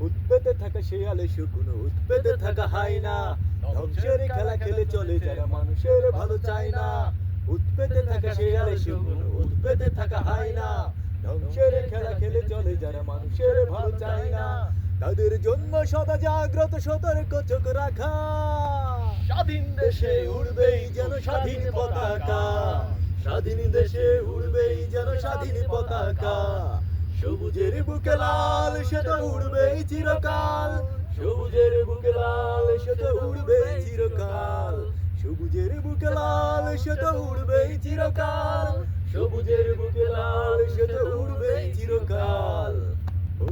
উৎপেতে থাকা শেয়ালে শুকুনো উৎপেতে থাকা হাই না। ধ্বংসের খেলা খেলে চলে যারা মানুষের ভালো চায় না। উৎপেতে থাকা শেয়ালে শুকুনো উৎপেতে থাকা হাই না। ধ্বংসের খেলা খেলে চলে যারা মানুষের ভালো চায় না। তাদের জন্য সদা জাগ্রত সতর্ক চোখ রাখা। স্বাধীন দেশে উড়বেই যেন স্বাধীন পতাকা। স্বাধীন দেশে উড়বেই যেন স্বাধীন পতাকা। সবুজের বুকে লাল সেটা উড়বেই চিরকাল। সবুজের বুকে লাল সেটা উড়বেই চিরকাল। সবুজের বুকে লাল সেটা উড়বেই চিরকাল। সবুজের বুকে লাল সেটা উড়বেই চিরকাল। ও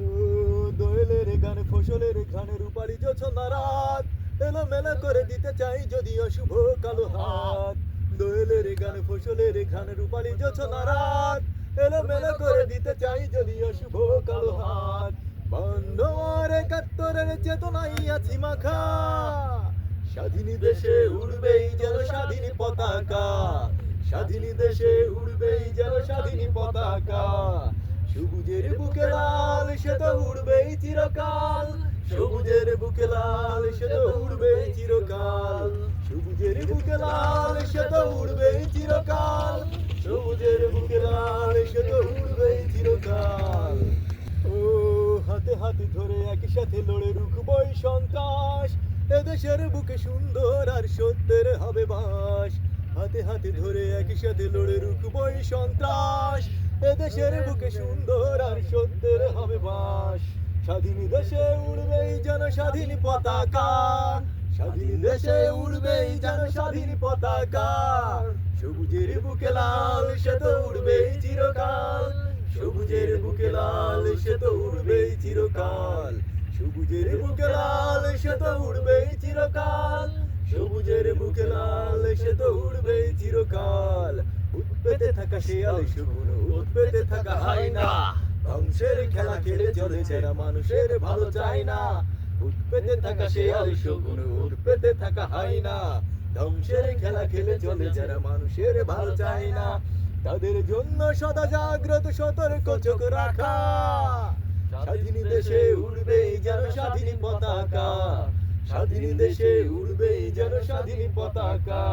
দোয়েলের গান, ফসলের ঘানে রূপালি জোছনা রাত এলো মেলা করে দিতে চাই যদি অশুভ কালো হাত। দোয়েলের গান, ফসলের ঘানে রূপালি জোছনা রাত এলো মেলা করে দিতে চাই যদি অশুভ কালো হাত আর একাত্তরের চেতনাই আছি মাখা। স্বাধীন দেশে উড়বেই যেন স্বাধীন পতাকা। স্বাধীন দেশে উড়বেই যেন স্বাধীন পতাকা। সবুজের বুকে লাল, সে তো উড়বেই চিরকাল। সবুজের বুকে লাল, সে তো উড়বেই চিরকাল। সবুজের বুকে লাল, সে তো উড়বেই চিরকাল। সবুজের বুকে লাল সে তো উড়বেই চিরকাল। ও, হাতে হাতে ধরে একই সাথে লড়ে রুখবই সন্ত্রাস। এদেশের বুকে সুন্দর আর সত্যের হবে বাস। হাতে হাতে ধরে একই সাথে লড়ে রুখবই সন্ত্রাস। এদেশের বুকে সুন্দর আর সত্যের হবে বাস। স্বাধীন দেশে উড়বেই যেন স্বাধীন পতাকা। স্বাধীন দেশে উড়বেই যেন স্বাধীন পতাকা। সবুজের বুকে লাল সবুজের বুকে লাল, সে তো উড়বেই চিরকাল। সবুজের বুকে লাল, সে তো উড়বেই চিরকাল। সবুজের বুকে লাল, সে তো উড়বেই চিরকাল। উৎপেতে থাকা শেয়াল শুকুন, উৎপেতে থাকা হাই না। ধ্বংসের খেলা খেলে চলে যারা মানুষের ভালো চায় না। উৎপেতে থাকা শেয়াল শুকুন, উৎপেতে থাকা হাই না। ধ্বংসের খেলা খেলে চলে যারা মানুষের ভালো চায় না। তাদের জন্য সদা জাগ্রত সতর্ক চোখ রাখা। স্বাধীন দেশে উড়বেই যেন স্বাধীন পতাকা। স্বাধীন দেশে উড়বেই যেন স্বাধীন পতাকা।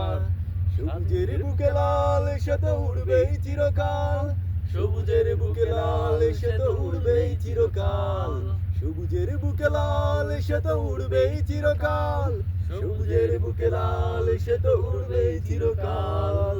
সবুজের বুকে লাল সে তো উড়বেই চিরকাল। সবুজের বুকে লাল সে তো উড়বেই চিরকাল। সবুজের বুকে লাল সে তো উড়বেই চিরকাল। সবুজের বুকে লাল সে তো উড়বেই চিরকাল।